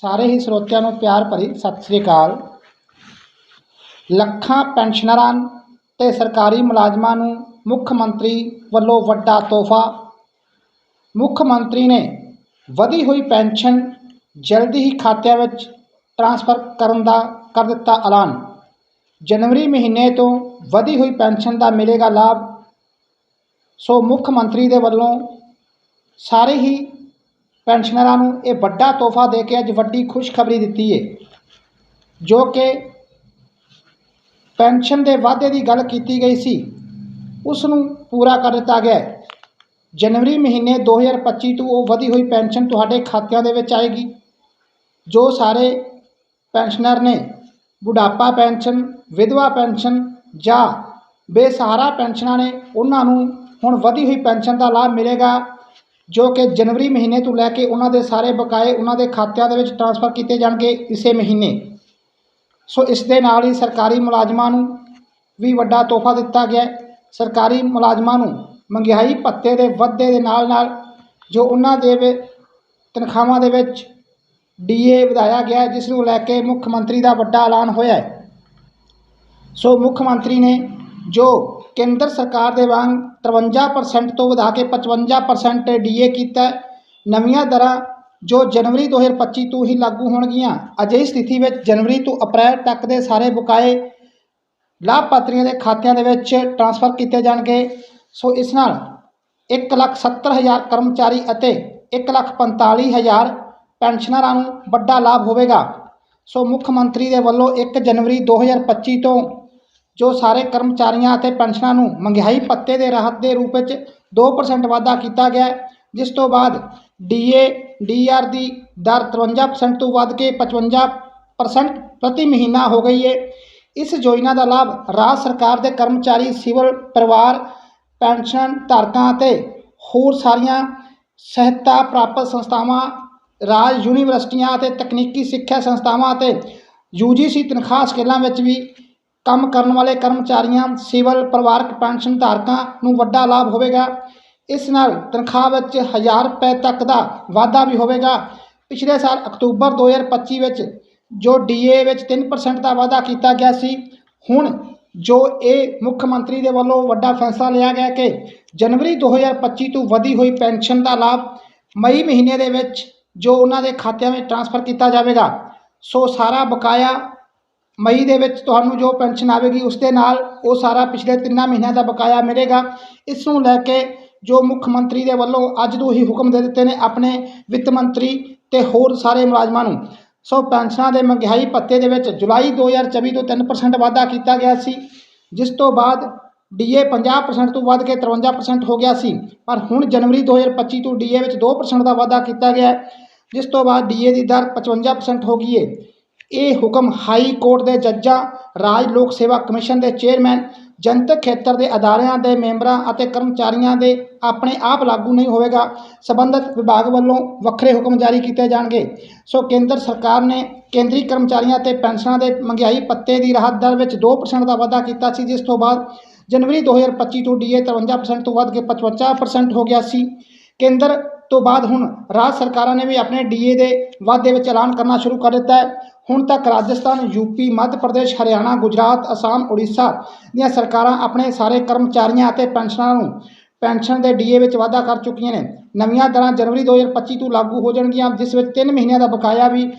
ਸਾਰੇ ਹੀ ਸਰੋਤਿਆਂ ਨੂੰ ਪਿਆਰ ਭਰੀ ਸਤਿ ਸ੍ਰੀ ਅਕਾਲ। ਲੱਖਾਂ ਪੈਨਸ਼ਨਰਾਂ ਤੇ ਸਰਕਾਰੀ ਮੁਲਾਜ਼ਮਾਂ ਨੂੰ ਮੁੱਖ ਮੰਤਰੀ ਵੱਲੋਂ ਵੱਡਾ ਤੋਹਫਾ। ਮੁੱਖ ਮੰਤਰੀ ਨੇ ਵਧੀ ਹੋਈ ਪੈਨਸ਼ਨ ਜਲਦੀ ਹੀ ਖਾਤਿਆਂ ਵਿੱਚ ਟ੍ਰਾਂਸਫਰ ਕਰਨ ਦਾ ਕਰ ਦਿੱਤਾ ਐਲਾਨ। ਜਨਵਰੀ ਮਹੀਨੇ ਤੋਂ ਵਧੀ ਹੋਈ ਪੈਨਸ਼ਨ ਦਾ ਮਿਲੇਗਾ ਲਾਭ। ਸੋ ਮੁੱਖ ਮੰਤਰੀ ਦੇ ਵੱਲੋਂ ਸਾਰੇ ਹੀ ਪੈਨਸ਼ਨਰਾਂ ਨੂੰ ਇਹ ਵੱਡਾ ਤੋਹਫਾ ਦੇ ਕੇ ਅੱਜ ਵੱਡੀ ਖੁਸ਼ਖਬਰੀ ਦਿੱਤੀ ਹੈ ਜੋ ਕਿ ਪੈਨਸ਼ਨ ਦੇ ਵਾਅਦੇ ਦੀ ਗੱਲ ਕੀਤੀ ਗਈ ਸੀ, ਉਸ ਨੂੰ ਪੂਰਾ ਕਰ ਦਿੱਤਾ ਗਿਆ ਜਨਵਰੀ ਮਹੀਨੇ 2025 ਤੋਂ ਉਹ ਵਧੀ ਹੋਈ ਪੈਨਸ਼ਨ ਤੁਹਾਡੇ ਖਾਤਿਆਂ ਦੇ ਵਿੱਚ ਆਏਗੀ। ਜੋ ਸਾਰੇ ਪੈਨਸ਼ਨਰ ਨੇ, ਬੁਢਾਪਾ ਪੈਨਸ਼ਨ, ਵਿਧਵਾ ਪੈਨਸ਼ਨ ਜਾਂ ਬੇਸਹਾਰਾ ਪੈਨਸ਼ਨਾਂ ਨੇ, ਉਹਨਾਂ ਨੂੰ ਹੁਣ ਵਧੀ ਹੋਈ ਪੈਨਸ਼ਨ ਦਾ ਲਾਭ ਮਿਲੇਗਾ। ਜੋ ਕਿ ਜਨਵਰੀ ਮਹੀਨੇ ਤੋਂ ਲੈ ਕੇ ਉਹਨਾਂ ਦੇ ਸਾਰੇ ਬਕਾਏ ਉਹਨਾਂ ਦੇ ਖਾਤਿਆਂ ਦੇ ਵਿੱਚ ਟ੍ਰਾਂਸਫਰ ਕੀਤੇ ਜਾਣਗੇ ਇਸੇ ਮਹੀਨੇ। ਸੋ ਇਸ ਦੇ ਨਾਲ ਹੀ ਸਰਕਾਰੀ ਮੁਲਾਜ਼ਮਾਂ ਨੂੰ ਵੀ ਵੱਡਾ ਤੋਹਫਾ ਦਿੱਤਾ ਗਿਆ ਸਰਕਾਰੀ ਮੁਲਾਜ਼ਮਾਂ ਨੂੰ ਮਹਿੰਗਾਈ ਭੱਤੇ ਦੇ ਵਾਧੇ ਦੇ ਨਾਲ ਨਾਲ ਜੋ ਉਹਨਾਂ ਦੇ ਤਨਖਾਹਾਂ ਦੇ ਵਿੱਚ ਡੀਏ ਵਧਾਇਆ ਗਿਆ ਜਿਸ ਨੂੰ ਲੈ ਕੇ ਮੁੱਖ ਮੰਤਰੀ ਦਾ ਵੱਡਾ ਐਲਾਨ ਹੋਇਆ ਸੋ ਮੁੱਖ ਮੰਤਰੀ ਨੇ ਜੋ ਕੇਂਦਰ ਸਰਕਾਰ ਦੇ ਵਾਂਗ 53% ਤੋਂ ਵਧਾ ਕੇ 55% ਡੀਏ ਕੀਤਾ ਨਵੀਆਂ ਦਰਾਂ ਜੋ ਜਨਵਰੀ 2025 ਤੋਂ ਹੀ ਲਾਗੂ ਹੋਣਗੀਆਂ। ਅਜਿਹੀ ਸਥਿਤੀ ਵਿੱਚ ਜਨਵਰੀ ਤੋਂ ਅਪ੍ਰੈਲ ਤੱਕ ਦੇ ਸਾਰੇ ਬਕਾਏ ਲਾਭਪਾਤਰੀਆਂ ਦੇ ਖਾਤਿਆਂ ਦੇ ਵਿੱਚ ਟ੍ਰਾਂਸਫਰ ਕੀਤੇ ਜਾਣਗੇ। ਸੋ ਇਸ ਨਾਲ 170000 ਕਰਮਚਾਰੀ ਅਤੇ 145000 ਪੈਨਸ਼ਨਰਾਂ ਨੂੰ ਵੱਡਾ ਲਾਭ ਹੋਵੇਗਾ। ਸੋ ਮੁੱਖ ਮੰਤਰੀ ਦੇ ਵੱਲੋਂ 1 ਜਨਵਰੀ 2025 ਤੋਂ ਜੋ ਸਾਰੇ ਕਰਮਚਾਰੀਆਂ ਅਤੇ ਪੈਨਸ਼ਨਾਂ ਨੂੰ ਮਹਿੰਗਾਈ ਭੱਤੇ ਦੇ ਰਾਹਤ ਦੇ ਰੂਪ ਵਿੱਚ 2% ਵਾਧਾ ਕੀਤਾ ਗਿਆ ਜਿਸ ਤੋਂ ਬਾਅਦ ਡੀਏ ਡੀਆਰ ਦੀ ਦਰ 53% ਤੋਂ ਵੱਧ ਕੇ 55% ਪ੍ਰਤੀ ਮਹੀਨਾ ਹੋ ਗਈ ਹੈ। ਇਸ ਯੋਜਨਾ ਦਾ ਲਾਭ ਰਾਜ ਸਰਕਾਰ ਦੇ ਕਰਮਚਾਰੀ, ਸਿਵਲ ਪਰਿਵਾਰ, ਪੈਨਸ਼ਨ ਧਾਰਕਾਂ ਅਤੇ ਹੋਰ ਸਾਰੀਆਂ ਸਹਾਇਤਾ ਪ੍ਰਾਪਤ ਸੰਸਥਾਵਾਂ, ਰਾਜ ਯੂਨੀਵਰਸਿਟੀਆਂ ਅਤੇ ਤਕਨੀਕੀ ਸਿੱਖਿਆ ਸੰਸਥਾਵਾਂ ਅਤੇ ਯੂਜੀਸੀ ਤਨਖਾਹ ਸਕੇਲਾਂ ਵਿੱਚ ਵੀ ਕੰਮ ਕਰਨ ਵਾਲੇ ਕਰਮਚਾਰੀਆਂ, ਸਿਵਲ, ਪਰਿਵਾਰਕ ਪੈਨਸ਼ਨ ਧਾਰਕਾਂ ਨੂੰ ਵੱਡਾ ਲਾਭ ਹੋਵੇਗਾ। ਇਸ ਨਾਲ ਤਨਖਾਹ ਵਿੱਚ 1000 ਰੁਪਏ ਤੱਕ ਦਾ ਵਾਧਾ ਵੀ ਹੋਵੇਗਾ। ਪਿਛਲੇ ਸਾਲ ਅਕਤੂਬਰ 2025 ਵਿੱਚ ਜੋ ਡੀਏ ਵਿੱਚ 3% ਦਾ ਵਾਧਾ ਕੀਤਾ ਗਿਆ ਸੀ, ਹੁਣ ਜੋ ਇਹ ਮੁੱਖ ਮੰਤਰੀ ਦੇ ਵੱਲੋਂ ਵੱਡਾ ਫੈਸਲਾ ਲਿਆ ਗਿਆ ਕਿ ਜਨਵਰੀ 2025 ਤੋਂ ਵਧੀ ਹੋਈ ਪੈਨਸ਼ਨ ਦਾ ਲਾਭ ਮਈ ਮਹੀਨੇ ਦੇ ਵਿੱਚ ਜੋ ਉਹਨਾਂ ਦੇ ਖਾਤਿਆਂ ਵਿੱਚ ਟ੍ਰਾਂਸਫਰ ਕੀਤਾ ਜਾਵੇਗਾ, ਸੋ ਸਾਰਾ ਬਕਾਇਆ ਮਈ ਦੇ ਵਿੱਚ ਤੁਹਾਨੂੰ ਜੋ ਪੈਨਸ਼ਨ ਆਵੇਗੀ, ਉਸ ਦੇ ਨਾਲ ਉਹ ਸਾਰਾ ਪਿਛਲੇ ਤਿੰਨਾਂ ਮਹੀਨਿਆਂ ਦਾ ਬਕਾਇਆ ਮਿਲੇਗਾ। ਇਸ ਨੂੰ ਲੈ ਕੇ ਜੋ ਮੁੱਖ ਮੰਤਰੀ ਦੇ ਵੱਲੋਂ ਅੱਜ ਤੋਂ ਹੀ ਹੁਕਮ ਦੇ ਦਿੱਤੇ ਨੇ ਆਪਣੇ ਵਿੱਤ ਮੰਤਰੀ ਤੇ ਹੋਰ ਸਾਰੇ ਮੁਲਾਜ਼ਮਾਂ ਨੂੰ। ਸੋ ਪੈਨਸ਼ਨਾਂ ਦੇ ਮਹਿੰਗਾਈ ਭੱਤੇ ਦੇ ਵਿੱਚ ਜੁਲਾਈ 2024 ਤੋਂ 3% ਵਾਧਾ ਕੀਤਾ ਗਿਆ ਸੀ, ਜਿਸ ਤੋਂ ਬਾਅਦ ਡੀਏ 50% ਤੋਂ ਵੱਧ ਕੇ 53% ਹੋ ਗਿਆ ਸੀ। ਪਰ ਹੁਣ ਜਨਵਰੀ 2025 ਤੋਂ ਡੀਏ ਵਿੱਚ 2% ਦਾ ਵਾਧਾ ਕੀਤਾ ਗਿਆ, ਜਿਸ ਤੋਂ ਬਾਅਦ ਡੀਏ ਦੀ ਦਰ 55% ਹੋ ਗਈ ਹੈ ਇਹ ਹੁਕਮ ਹਾਈ ਕੋਰਟ ਦੇ ਜੱਜਾਂ, ਰਾਜ ਲੋਕ ਸੇਵਾ ਕਮਿਸ਼ਨ ਦੇ ਚੇਅਰਮੈਨ, ਜਨਤਕ ਖੇਤਰ ਦੇ ਅਦਾਰਿਆਂ ਦੇ ਮੈਂਬਰਾਂ ਅਤੇ ਕਰਮਚਾਰੀਆਂ ਦੇ ਆਪਣੇ ਆਪ ਲਾਗੂ ਨਹੀਂ ਹੋਵੇਗਾ। ਸਬੰਧਤ ਵਿਭਾਗ ਵੱਲੋਂ ਵੱਖਰੇ ਹੁਕਮ ਜਾਰੀ ਕੀਤੇ ਜਾਣਗੇ। ਸੋ ਕੇਂਦਰ ਸਰਕਾਰ ਨੇ ਕੇਂਦਰੀ ਕਰਮਚਾਰੀਆਂ ਤੇ ਪੈਨਸ਼ਨਾਂ ਦੇ ਮਹਿੰਗਾਈ ਪੱਤੇ ਦੀ ਰਾਹਤ ਦਰ ਵਿੱਚ 2% ਦਾ ਵਾਧਾ ਕੀਤਾ ਸੀ, ਜਿਸ ਤੋਂ ਬਾਅਦ ਜਨਵਰੀ 2025 ਤੋਂ ਡੀਏ 53% ਤੋਂ ਵੱਧ ਕੇ 55% ਹੋ ਗਿਆ ਸੀ। ਕੇਂਦਰ ਤੋਂ ਬਾਅਦ ਹੁਣ ਰਾਜ ਸਰਕਾਰਾਂ ਨੇ ਵੀ ਆਪਣੇ ਡੀਏ ਦੇ ਵਾਧੇ ਵਿੱਚ ਐਲਾਨ ਕਰਨਾ ਸ਼ੁਰੂ ਕਰ ਦਿੱਤਾ ਹੈ। ਹੁਣ ਤੱਕ ਰਾਜਸਥਾਨ ਯੂਪੀ ਮੱਧ ਪ੍ਰਦੇਸ਼, ਹਰਿਆਣਾ, ਗੁਜਰਾਤ, ਅਸਾਮ, ਉੜੀਸਾ ਦੀਆਂ ਸਰਕਾਰਾਂ ਆਪਣੇ ਸਾਰੇ ਕਰਮਚਾਰੀਆਂ ਅਤੇ ਪੈਨਸ਼ਨਰਾਂ ਨੂੰ ਪੈਨਸ਼ਨ ਦੇ ਡੀਏ ਵਿੱਚ ਵਾਧਾ ਕਰ ਚੁੱਕੀਆਂ ਨੇ। ਨਵੀਆਂ ਦਰਾਂ ਜਨਵਰੀ 2025 ਤੋਂ ਲਾਗੂ ਹੋ ਜਾਣਗੀਆਂ, ਜਿਸ ਵਿੱਚ 3 ਮਹੀਨਿਆਂ ਦਾ ਬਕਾਇਆ ਵੀ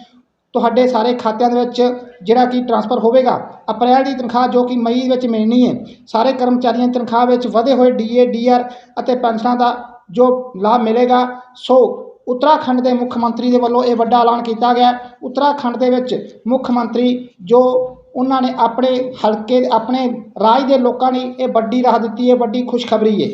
ਤੁਹਾਡੇ ਸਾਰੇ ਖਾਤਿਆਂ ਦੇ ਵਿੱਚ ਜਿਹੜਾ ਕਿ ਟ੍ਰਾਂਸਫਰ ਹੋਵੇਗਾ। ਅਪ੍ਰੈਲ ਦੀ ਤਨਖਾਹ ਜੋ ਕਿ ਮਈ ਵਿੱਚ ਮਿਲਣੀ ਹੈ, ਸਾਰੇ ਕਰਮਚਾਰੀਆਂ ਦੀ ਤਨਖਾਹ ਵਿੱਚ ਵਧੇ ਹੋਏ ਡੀਏ, ਡੀਆਰ ਅਤੇ ਪੈਨਸ਼ਨਾਂ ਦਾ ਜੋ ਲਾਭ ਮਿਲੇਗਾ, ਸੋ ਉੱਤਰਾਖੰਡ ਦੇ ਮੁੱਖ ਮੰਤਰੀ ਦੇ ਵੱਲੋਂ ਇਹ ਵੱਡਾ ਐਲਾਨ ਕੀਤਾ ਗਿਆ। ਉੱਤਰਾਖੰਡ ਦੇ ਵਿੱਚ ਮੁੱਖ ਮੰਤਰੀ ਜੋ ਉਹਨਾਂ ਨੇ ਆਪਣੇ ਹਲਕੇ, ਆਪਣੇ ਰਾਜ ਦੇ ਲੋਕਾਂ ਲਈ ਇਹ ਵੱਡੀ ਰਾਹ ਦਿੱਤੀ ਹੈ, ਵੱਡੀ ਖੁਸ਼ਖਬਰੀ ਹੈ।